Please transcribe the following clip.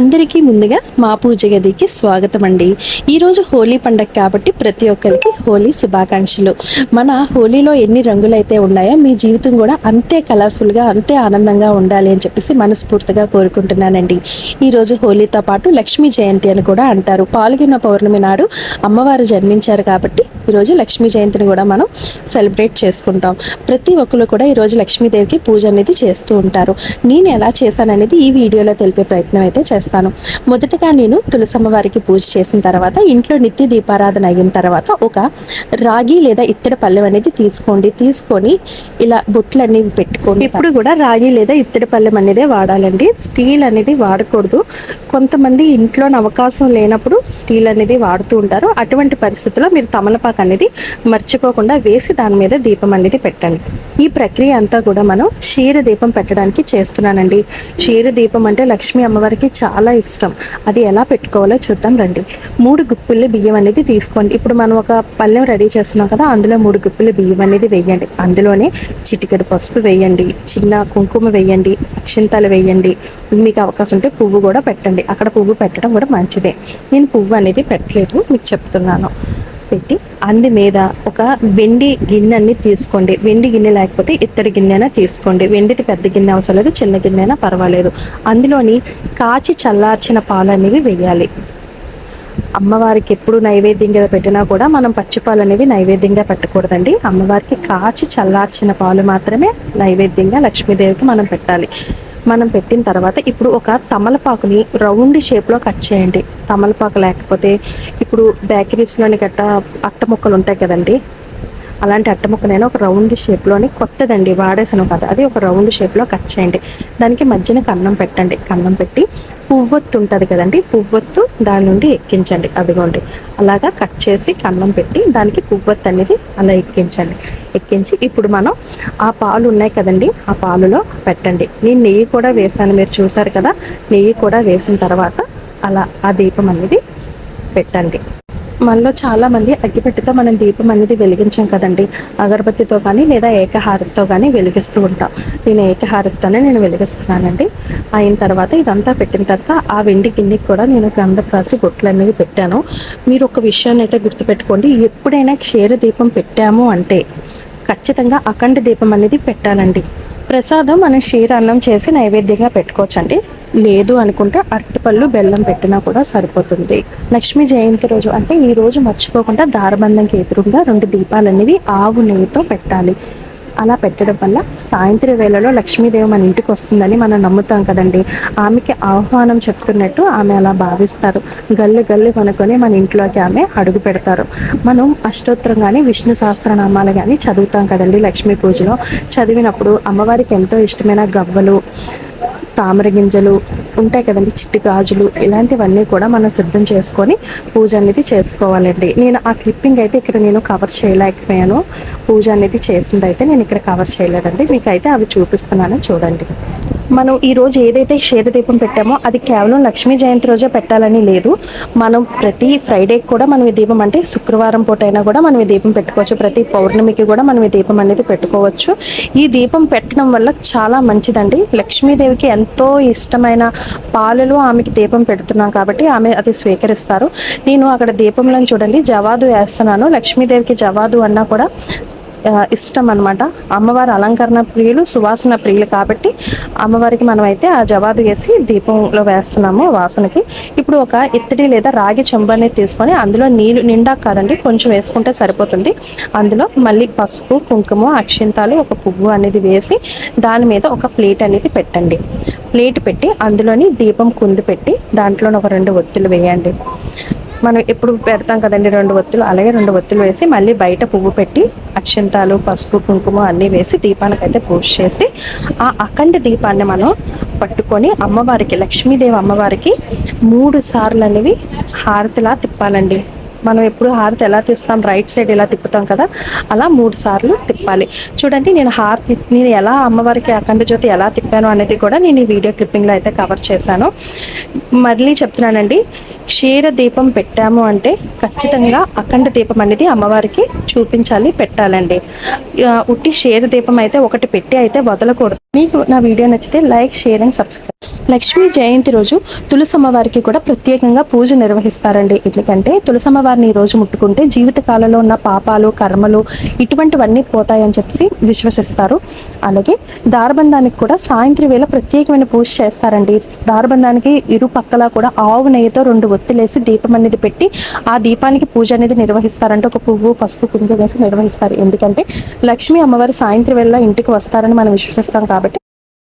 అందరికీ ముందుగా మా పూజ గదికి స్వాగతం అండి ఈరోజు హోలీ పండగ కాబట్టి ప్రతి ఒక్కరికి హోలీ శుభాకాంక్షలు. మన హోలీలో ఎన్ని రంగులు అయితే ఉన్నాయో మీ జీవితం కూడా అంతే కలర్ఫుల్గా అంతే ఆనందంగా ఉండాలి అని చెప్పేసి మనస్ఫూర్తిగా కోరుకుంటున్నానండి. ఈరోజు హోలీతో పాటు లక్ష్మీ జయంతి అని కూడా అంటారు. పాల్గొన్న పౌర్ణమి నాడు అమ్మవారు జన్మించారు కాబట్టి ఈరోజు లక్ష్మీ జయంతిని కూడా మనం సెలబ్రేట్ చేసుకుంటాం. ప్రతి ఒక్కరు కూడా ఈరోజు లక్ష్మీదేవికి పూజ అనేది చేస్తూ ఉంటారు. నేను ఎలా చేశాననేది ఈ వీడియోలో తెలిపే ప్రయత్నం అయితే చేస్తాను. మొదటగా నేను తులసమ్మ వారికి పూజ చేసిన తర్వాత ఇంట్లో నిత్య దీపారాధన అయిన తర్వాత ఒక రాగి లేదా ఇత్తడి పళ్ళెం అనేది తీసుకోండి. తీసుకొని ఇలా బొట్లు అనేవి పెట్టుకోండి ఇప్పుడు కూడా రాగి లేదా ఇత్తడి పళ్ళెం అనేది వాడాలండి. స్టీల్ అనేది వాడకూడదు. కొంతమంది ఇంట్లో అవకాశం లేనప్పుడు స్టీల్ అనేది వాడుతూ ఉంటారు. అటువంటి పరిస్థితుల్లో మీరు తమలపాకు అనేది మర్చిపోకుండా వేసి దాని మీద దీపం అనేది పెట్టండి. ఈ ప్రక్రియ అంతా కూడా మనం క్షీర దీపం పెట్టడానికి చేస్తున్నానండి. క్షీర దీపం అంటే లక్ష్మీ అమ్మవారికి చాలా ఇష్టం. అది ఎలా పెట్టుకోవాలో చూద్దాం రండి. మూడు గుప్పిళ్ళు బియ్యం అనేది తీసుకోండి. ఇప్పుడు మనం ఒక పళ్ళెం రెడీ చేస్తున్నాం కదా అందులో మూడు గుప్పిళ్ళు బియ్యం అనేది వేయండి. అందులోనే చిటికెడు పసుపు వేయండి చిన్న కుంకుమ వేయండి అక్షింతలు వేయండి. మీకు అవకాశం ఉంటే పువ్వు కూడా పెట్టండి. అక్కడ పువ్వు పెట్టడం కూడా మంచిదే. నేను పువ్వు అనేది పెట్టలేదు మీకు చెప్తున్నాను. పెట్టి అంది మీద ఒక వెండి గిన్నెని తీసుకోండి. వెండి గిన్నె లేకపోతే ఇత్తడి గిన్నె తీసుకోండి. వెండిది పెద్ద గిన్నె అవసరం లేదు చిన్న గిన్నె అయినా పర్వాలేదు. అందులోని కాచి చల్లార్చిన పాలు అనేవి వేయాలి. అమ్మవారికి ఎప్పుడు నైవేద్యంగా పెట్టినా కూడా మనం పచ్చిపాలు అనేవి నైవేద్యంగా పెట్టకూడదండి. అమ్మవారికి కాచి చల్లార్చిన పాలు మాత్రమే నైవేద్యంగా లక్ష్మీదేవికి మనం పెట్టాలి. మనం పెట్టిన తర్వాత ఇప్పుడు ఒక తమలపాకుని రౌండ్ షేప్లో కట్ చేయండి. తమలపాకు లేకపోతే ఇప్పుడు బేకరీస్లోని గట్ట అట్ట ముక్కలు ఉంటాయి కదండి. అలాంటి అట్ట ముక్కనైనా ఒక రౌండ్ షేప్లోని కొత్తదండి వాడేసాను కదా. అది ఒక రౌండ్ షేప్లో కట్ చేయండి. దానికి మధ్యన కన్నం పెట్టండి. కన్నం పెట్టి పువ్వొత్తు ఉంటుంది కదండి పువ్వొత్తు దాని నుండి ఎక్కించండి. అదిగోండి. అలాగా కట్ చేసి కన్నం పెట్టి దానికి పువ్వొత్తు అనేది అలా ఎక్కించండి. ఎక్కించి ఇప్పుడు మనం ఆ పాలు ఉన్నాయి కదండి ఆ పాలులో పెట్టండి. నేను నెయ్యి కూడా వేసాను మీరు చూసారు కదా. నెయ్యి కూడా వేసిన తర్వాత అలా ఆ దీపం అనేది పెట్టండి. మనలో చాలామంది అగ్గిపెట్టితో మనం దీపం అనేది వెలిగించాం కదండి. అగరబత్తితో కానీ లేదా ఏకహారతితో కానీ వెలిగిస్తూ ఉంటాం. నేను ఏకహారతితోనే నేను వెలిగిస్తున్నానండి. అయిన తర్వాత ఇదంతా పెట్టిన తర్వాత ఆ వెండి గిన్నెకి కూడా నేను గంధపు రాసి బొట్లు అనేవి పెట్టాను. మీరు ఒక విషయాన్ని అయితే గుర్తుపెట్టుకోండి. ఎప్పుడైనా క్షీర దీపం పెట్టాము అంటే ఖచ్చితంగా అఖండ దీపం అనేది పెట్టాలండి. ప్రసాదం మనం క్షీరాన్నం చేసి నైవేద్యంగా పెట్టుకోవచ్చండి. లేదు అనుకుంటే అరటిపళ్ళు బెల్లం పెట్టినా కూడా సరిపోతుంది. లక్ష్మీ జయంతి రోజు అంటే ఈ రోజు మర్చిపోకుండా దారబంధంకి ఎదురుగా రెండు దీపాలు అనేవి ఆవు నెయ్యితో పెట్టాలి. అలా పెట్టడం వల్ల సాయంత్రం వేళలో లక్ష్మీదేవి మన ఇంటికి వస్తుందని మనం నమ్ముతాం కదండి. ఆమెకి ఆహ్వానం చెప్తున్నట్టు ఆమె అలా భావిస్తారు. గల్లు గల్లు కొనుక్కొని మన ఇంట్లోకి ఆమె అడుగు పెడతారు. మనం అష్టోత్తరం కానీ విష్ణు సహస్రనామాలు కానీ చదువుతాం కదండి లక్ష్మీ పూజలో. చదివినప్పుడు అమ్మవారికి ఎంతో ఇష్టమైన గవ్వలు తామర గింజలు ఉంటాయి కదండి చిట్టి గాజులు ఇలాంటివన్నీ కూడా మనం సిద్ధం చేసుకొని పూజ అనేది చేసుకోవాలండి. నేను ఆ క్లిప్పింగ్ అయితే ఇక్కడ నేను కవర్ చేయలేకపోయాను. పూజ అనేది చేసింది అయితే నేను ఇక్కడ కవర్ చేయలేదండి. మీకు అయితే అవి చూపిస్తున్నాను చూడండి. మనం ఈరోజు ఏదైతే ఏదైతే క్షీరదీపం పెట్టామో అది కేవలం లక్ష్మీ జయంతి రోజే పెట్టాలని లేదు. మనం ప్రతి ఫ్రైడే కూడా మనం ఈ దీపం అంటే శుక్రవారం పూట అయినా కూడా మనం ఈ దీపం పెట్టుకోవచ్చు. ప్రతి పౌర్ణమికి కూడా మనం ఈ దీపం అనేది పెట్టుకోవచ్చు. ఈ దీపం పెట్టడం వల్ల చాలా మంచిదండి. లక్ష్మీదేవికి ఎంతో ఇష్టమైన పాలలో ఆమెకి దీపం పెడుతున్నాం కాబట్టి ఆమె అది స్వీకరిస్తారు. నేను అక్కడ దీపంలో చూడండి జవాదు వేస్తున్నాను. లక్ష్మీదేవికి జవాదు అన్నా కూడా ఇష్టం అనమాట అమ్మవారి అలంకరణ ప్రియులు సువాసన ప్రియులు కాబట్టి అమ్మవారికి మనమైతే ఆ జవాదు వేసి దీపంలో వేస్తున్నాము వాసనకి. ఇప్పుడు ఒక ఇత్తడి లేదా రాగి చెంబు అనేది తీసుకొని అందులో నీళ్ళు నిండా కాదండి కొంచెం వేసుకుంటే సరిపోతుంది. అందులో మళ్ళీ పసుపు కుంకుమ అక్షింతాలు ఒక పువ్వు అనేది వేసి దాని మీద ఒక ప్లేట్ అనేది పెట్టండి. ప్లేట్ పెట్టి అందులోని దీపం కుంది పెట్టి దాంట్లోని ఒక రెండు ఒత్తులు వేయండి. మనం ఎప్పుడు పెడతాం కదండి రెండు ఒత్తులు. అలాగే రెండు ఒత్తులు వేసి మళ్ళీ బయట పువ్వు పెట్టి అక్షంతాలు పసుపు కుంకుమ అన్నీ వేసి దీపానికైతే పూజ చేసి ఆ అఖండ దీపాన్ని మనం పట్టుకొని అమ్మవారికి లక్ష్మీదేవి అమ్మవారికి మూడు సార్లు అనేవి హారతిలా తిప్పాలండి. మనం ఎప్పుడు హారతి ఎలా తీస్తాం రైట్ సైడ్ ఎలా తిప్పుతాం కదా అలా మూడు సార్లు తిప్పాలి. చూడండి నేను హారతి నేను ఎలా అమ్మవారికి అఖండ జ్యోతి ఎలా తిప్పాను అనేది కూడా నేను ఈ వీడియో క్లిప్పింగ్లో అయితే కవర్ చేశాను. మళ్ళీ చెప్తున్నానండి క్షీర దీపం పెట్టాము అంటే ఖచ్చితంగా అఖండ దీపం అనేది అమ్మవారికి చూపించాలి పెట్టాలండి. ఉట్టి క్షీర దీపం అయితే ఒకటి పెట్టి అయితే వదలకూడదు. మీకు నా వీడియో నచ్చితే like share and subscribe. Lakshmi Jayanthi రోజు తులసమ్మవారికి కూడా ప్రత్యేకంగా పూజ నిర్వహిస్తారండి. ఎందుకంటే తులసమ్మవారిని ఈ రోజు ముట్టుకుంటే జీవితకాలంలో ఉన్న పాపాలు కర్మలు ఇటువంటివన్నీ పోతాయని చెప్పి విశ్వసిస్తారు. అలాగే దారబంధానికి కూడా సాయంత్రం వేళ ప్రత్యేకమైన పూజ చేస్తారండి. దారబంధానికి ఇరు పక్కల కూడా ఆవు నెయ్యితో రెండు ఒత్తులేసి దీపం అనేది పెట్టి ఆ దీపానికి పూజ అనేది నిర్వహిస్తారంటే ఒక పువ్వు పసుపు కుంకుమ వేసి నిర్వహిస్తారు. ఎందుకంటే లక్ష్మీ అమ్మవారు సాయంత్రం వేళ ఇంటికి వస్తారని మనం విశ్వసిస్తాం కాబట్టి